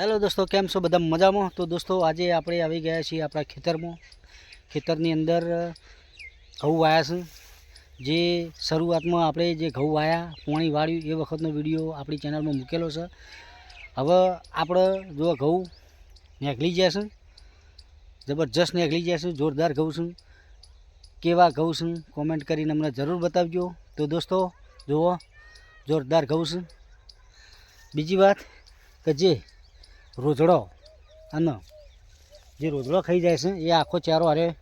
Hello દોસ્તો, કેમ છો? બધા મજામાં? તો દોસ્તો, આજે આપણે આવી ગયા છીએ આપણા ખેતરમાં. ખેતરની અંદર ઘઉં વાયા છે. જે શરૂઆતમાં આપણે જે ઘઉં વાયા, પોણી વાળ્યું, એ વખતનો વીડિયો આપણી ચેનલમાં મૂકેલો છે. હવે આપણે જો ઘઉં નીકળી છે, જબરજસ્ત નીકળી છે, જોરદાર ઘઉં છું. કેવા ઘઉં છું કોમેન્ટ કરીને અમને જરૂર બતાવજો. તો દોસ્તો, જુઓ, જોરદાર ઘઉં છે. બીજી વાત કે જે રોજડો. અને જે રોજડો ખાઈ જાય છે, એ આખો ચારો અરે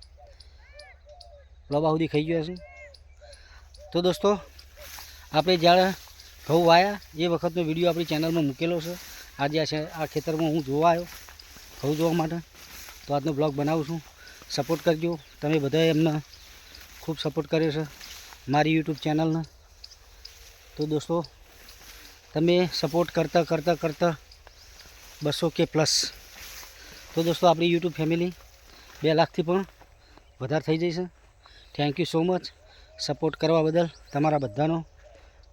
લોબા સુધી ખાઈ ગયો છે. તો દોસ્તો, આપણે જ્યારે ઘઉં વાયા, એ વખતનો વીડિયો આપણી ચેનલમાં મૂકેલો છે. આજે આ આ ખેતરમાં હું જોવા આવ્યો, ઘઉં જોવા માટે. તો આજનો બ્લોગ બનાવું છું. સપોર્ટ કરજો. તમે બધાએ એમને ખૂબ સપોર્ટ કર્યો છે મારી યુટ્યુબ ચેનલને. તો દોસ્તો, તમે સપોર્ટ કરતાં કરતાં કરતાં બસો કે પ્લસ. તો દોસ્તો, આપણી યુટ્યુબ ફેમિલી બે લાખથી પણ વધારે થઈ જશે thank you so much support કરવા બદલ તમારા બધાનો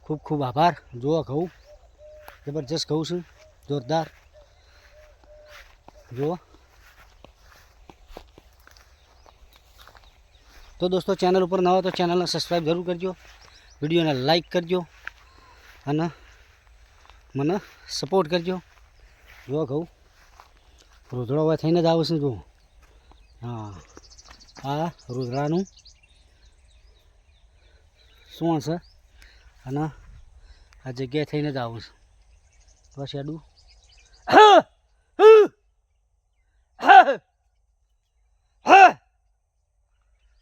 ખૂબ ખૂબ આભાર. જોવા ઘઉં. જબરજસ્ત ઘઉં છું. જોરદાર. જુઓ. તો દોસ્તો, ચેનલ ઉપર ન હોય તો ચેનલને સબસ્ક્રાઈબ જરૂર કરજો. વિડીયોને લાઈક કરજો. અને મને સપોર્ટ કરજો. જો કહું રોજડો હવે થઈને જ આવશે જો. હા, આ રોજડાનું શું છે અને આ જગ્યાએ થઈને જ આવું છું. બસ એડું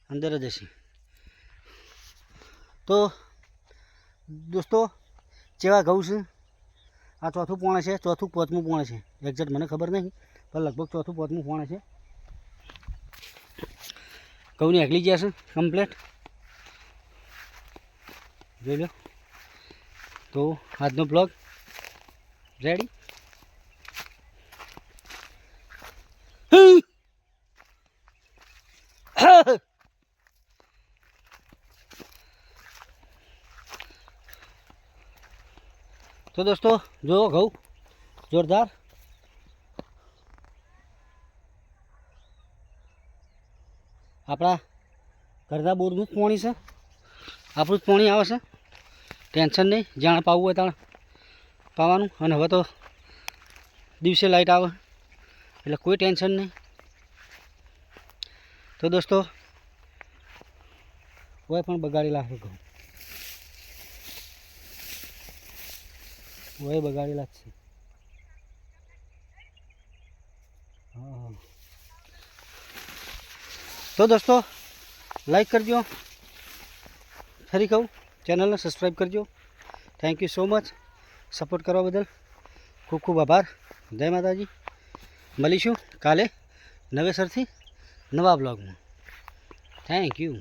અંદર જ હશે. તો દોસ્તો, જેવા ઘઉં છે આ ચોથું પોણે છે, ચોથું પાંચમું પોણે છે. એક્ઝેક્ટ મને ખબર નહીં, પણ લગભગ ચોથું પાંચમું પોણે છે. ઘઉંની ગયા છે કમ્પ્લેટ જોઈ લો. તો આજનો બ્લોગ રેડી તો દોસ્તો જુઓ ઘઉં, જોરદાર. આપણા ઘરના બોરનું જ પાણી છે. આપણું જ પાણી આવે છે. ટેન્શન નહીં, જાણ પાવું હોય તાણ પાવાનું. અને હવે તો દિવસે લાઈટ આવે, એટલે કોઈ ટેન્શન નહીં. તો દોસ્તો હોય પણ બગાડેલા ઘઉં. હોય બગાડેલા જ છે હા તો દોસ્તો લાઈક કરજો ફરી કહું ચેનલને સબસ્ક્રાઈબ કરજો thank you so much support કરવા બદલ ખૂબ ખૂબ આભાર જય માતાજી મળીશું કાલે નવેસરથી નવા બ્લોગમાં થેન્ક યુ